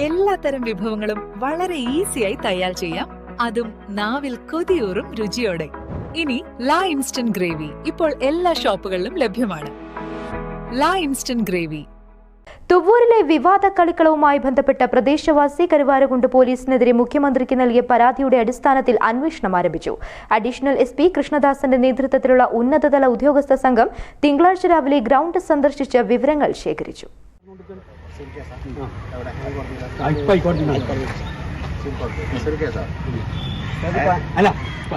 എല്ലാത്തരം വിഭവങ്ങളും വളരെ ഈസിയായി തയ്യാർ ചെയ്യാം. അതും നാവിൽ കൊതിയൂറും രുചിയോടെ. ഇനി ലാ ഇൻസ്റ്റന്റ് ഗ്രേവി ഇപ്പോൾ എല്ലാ ഷോപ്പുകളിലും ലഭ്യമാണ്. ലാ ഇൻസ്റ്റന്റ് ഗ്രേവി. തുവൂരിലെ വിവാദ കളിക്കളവുമായി ബന്ധപ്പെട്ട പ്രദേശവാസി കരുവാരകുണ്ട് പോലീസിനെതിരെ മുഖ്യമന്ത്രിക്ക് നൽകിയ പരാതിയുടെ അടിസ്ഥാനത്തിൽ അന്വേഷണം ആരംഭിച്ചു. അഡീഷണൽ എസ് പി കൃഷ്ണദാസന്റെ നേതൃത്വത്തിലുള്ള ഉന്നതതല ഉദ്യോഗസ്ഥ സംഘം തിങ്കളാഴ്ച രാവിലെ ഗ്രൗണ്ട് സന്ദർശിച്ച് വിവരങ്ങൾ ശേഖരിച്ചു. അല്ല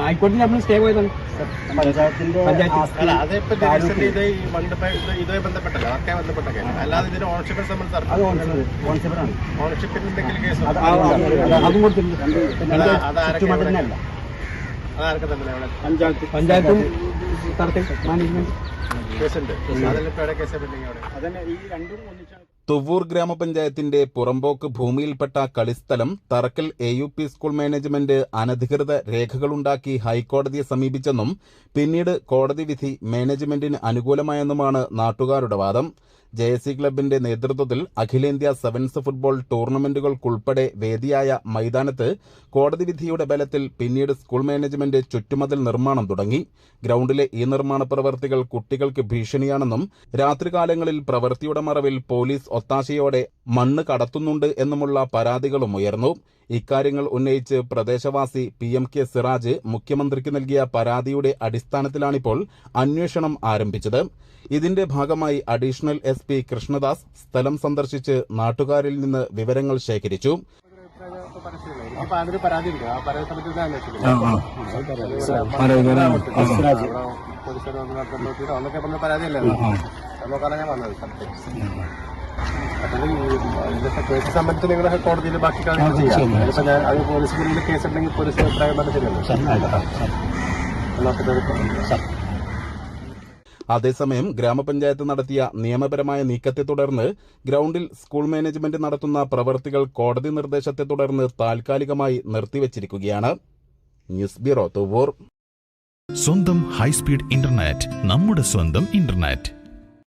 ഹൈക്കോടതി നമ്മൾ സ്റ്റേ പോയതാണ്. ഇതുമായി ബന്ധപ്പെട്ടല്ല അതൊക്കെ ബന്ധപ്പെട്ട കേസ്. അല്ലാതെ എന്തെങ്കിലും അത് കൊടുത്തിട്ടുണ്ട്. അതാരൊക്കെ പഞ്ചായത്ത് തർക്കം മാനേജ്മെന്റ് കേസുണ്ട് കേസ് പെൻഡിങ് അവിടെ. അതന്നെ ഈ രണ്ടും ഒന്നിച്ചാണ് തുവ്വൂർ ഗ്രാമപഞ്ചായത്തിന്റെ പുറമ്പോക്ക് ഭൂമിയിൽപ്പെട്ട കളിസ്ഥലം തറക്കൽ A U P school management അനധികൃത രേഖകളുണ്ടാക്കി ഹൈക്കോടതിയെ സമീപിച്ചെന്നും പിന്നീട് കോടതി വിധി മാനേജ്മെന്റിന് അനുകൂലമായെന്നുമാണ് നാട്ടുകാരുടെ വാദം. ജെ എസ് സി ക്ലബിന്റെ നേതൃത്വത്തിൽ അഖിലേന്ത്യാ സെവൻസ് ഫുട്ബോൾ ടൂർണമെന്റുകൾക്കുൾപ്പെടെ വേദിയായ മൈതാനത്ത് കോടതി വിധിയുടെ ബലത്തിൽ പിന്നീട് സ്കൂൾ മാനേജ്മെന്റ് ചുറ്റുമതിൽ നിർമ്മാണം തുടങ്ങി. ഗ്രൗണ്ടിലെ ഈ നിർമ്മാണ പ്രവർത്തികൾ കുട്ടികൾക്ക് ഭീഷണിയാണെന്നും രാത്രികാലങ്ങളിൽ പ്രവൃത്തിയുടെ മറവിൽ പോലീസ് ഒത്താശയോടെ മണ്ണ് കടത്തുന്നുണ്ട് എന്നുമുള്ള പരാതികളും ഉയർന്നു. ഇക്കാര്യങ്ങൾ ഉന്നയിച്ച് പ്രദേശവാസി പി എം കെ സിറാജ് മുഖ്യമന്ത്രിക്ക് നൽകിയ പരാതിയുടെ അടിസ്ഥാനത്തിലാണിപ്പോൾ അന്വേഷണം ആരംഭിച്ചത്. ഇതിന്റെ ഭാഗമായി അഡീഷണൽ എസ് പി കൃഷ്ണദാസ് സ്ഥലം സന്ദർശിച്ച് നാട്ടുകാരിൽ നിന്ന് വിവരങ്ങൾ ശേഖരിച്ചു. പരാതി കേസ് സംബന്ധിച്ച് നിങ്ങൾ കോടതിയിൽ ബാക്കി കാര്യങ്ങൾ ചെയ്യാം ഞാൻ അത് പോലീസിൽ കേസ് ഉണ്ടെങ്കിൽ പോലീസ് അഭിപ്രായം ശരിയല്ലോ? അതേസമയം ഗ്രാമപഞ്ചായത്ത് നടത്തിയ നിയമപരമായ നീക്കത്തെ തുടർന്ന് ഗ്രൗണ്ടിൽ സ്കൂൾ മാനേജ്മെന്റ് നടത്തുന്ന പ്രവൃത്തികൾ കോടതി നിർദ്ദേശത്തെ തുടർന്ന് താൽക്കാലികമായി നിർത്തിവച്ചിരിക്കുകയാണ്. News bureau Thuvoor. സ്വന്തം ഹൈസ്പീഡ് ഇന്റർനെറ്റ് നമ്മുടെ സ്വന്തം ഇന്റർനെറ്റ്.